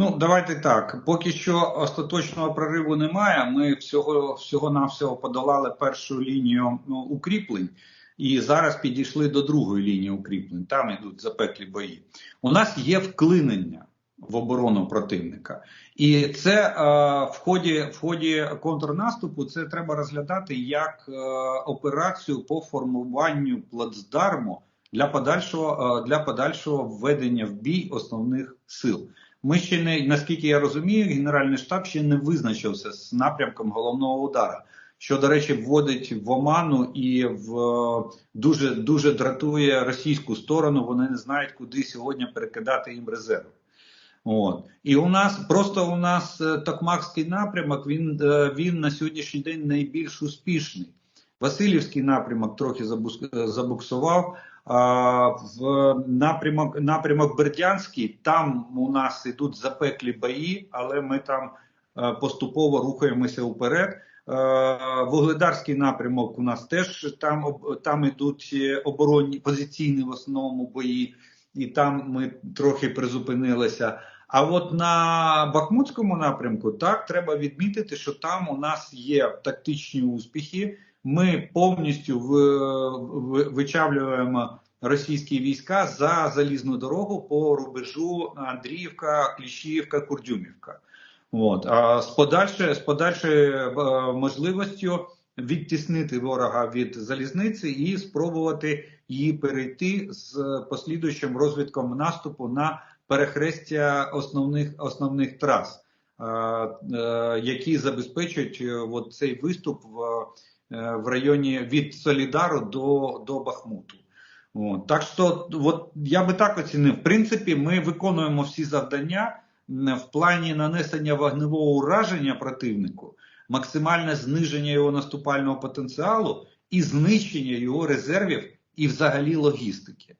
Ну, давайте так. Поки що остаточного прориву немає. Ми всього всього навсього подолали першу лінію ну, укріплень, і зараз підійшли до другої лінії укріплень. Там йдуть запеклі бої. У нас є вклинення в оборону противника, і це е, в ході в ході контрнаступу це треба розглядати як е, операцію по формуванню плацдарму для подальшого е, для подальшого введення в бій основних сил. Ми ще не наскільки я розумію, Генеральний штаб ще не визначився з напрямком головного удара, що, до речі, вводить в оману і в дуже дуже дратує російську сторону. Вони не знають, куди сьогодні перекидати їм резерви. От і у нас просто у нас е, Токмакський напрямок. Він е, він на сьогоднішній день найбільш успішний. Васильівський напрямок трохи е, забуксував. В напрямок напрямок Бердянський, там у нас ідуть запеклі бої, але ми там е, поступово рухаємося вперед. Е, Вугледарський напрямок у нас теж там там ідуть оборонні позиційні в основному бої, і там ми трохи призупинилися. А от на Бахмутському напрямку так треба відмітити, що там у нас є тактичні успіхи. Ми повністю вичавлюємо російські війська за залізну дорогу по рубежу Андріївка, Кліщіївка, Курдюмівка. От а з подальшою з подальшою е, можливістю відтіснити ворога від залізниці і спробувати її перейти з послідуючим розвитком наступу на перехрестя основних основних трас, е, е, які забезпечують от цей виступ в, в районі від Солідару до, до Бахмуту. От. Так що, от я би так оцінив. В принципі, ми виконуємо всі завдання в плані нанесення вогневого ураження противнику, максимальне зниження його наступального потенціалу і знищення його резервів і взагалі логістики.